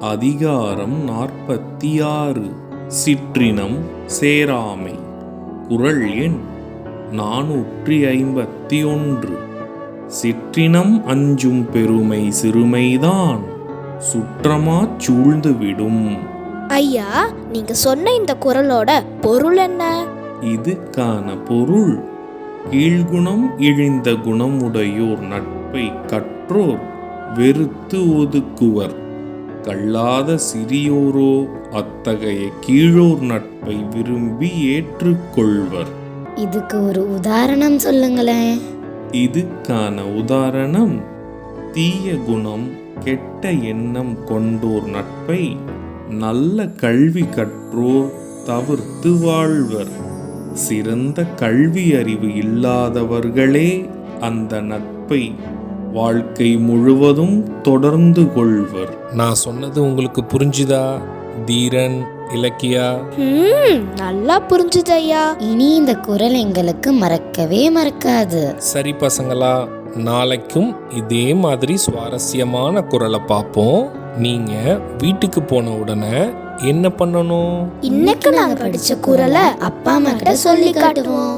அதிகாரம் நாற்பத்தி ஆறு சிற்றினம் சேராமை. குரல் எண் நானூற்றி ஐம்பத்தி ஒன்று சிற்றினம் அஞ்சும் பெருமை சிறுமைதான் சுற்றமாச் சூழ்ந்துவிடும். ஐயா நீங்க சொன்ன இந்த குரலோட பொருள் என்ன? இதுக்கான பொருள். கீழ்குணம் இழிந்த குணமுடையோர் நட்பை கற்றோர் வெறுத்து ஒதுக்குவர். கல்லாத சிறியோரோ அத்தகைய கீழோர் நட்பை விரும்பி ஏற்றுக்கொள்வர். இதுக்கு ஒரு உதாரணம் சொல்லுங்களேன். இதுக்கான உதாரணம் தீய குணம் கெட்ட எண்ணம் கொண்டோர் நட்பை நல்ல கல்வி கற்றோர் தவிர்த்து வாழ்வர். சிறந்த கல்வி அறிவு இல்லாதவர்களே அந்த நட்பை வாழ்க்கை முழுவதும் தொடர்ந்து கொள்வர். நான் சொன்னது உங்களுக்கு புரிஞ்சுதா தீரன் இலக்கியா? ம் நல்லா புரிஞ்சுது ஐயா இனி இந்த குரல் எங்களுக்கு மறக்கவே மறக்காது. சரி பசங்களா நாளைக்கும் இதே மாதிரி சுவாரஸ்யமான குரலை பார்ப்போம். நீங்க வீட்டுக்கு போன உடனே என்ன பண்ணணும்? இன்னைக்கு நாங்க படிச்ச குரலை அப்பா அம்மா கிட்ட சொல்லி காட்டுவோம்.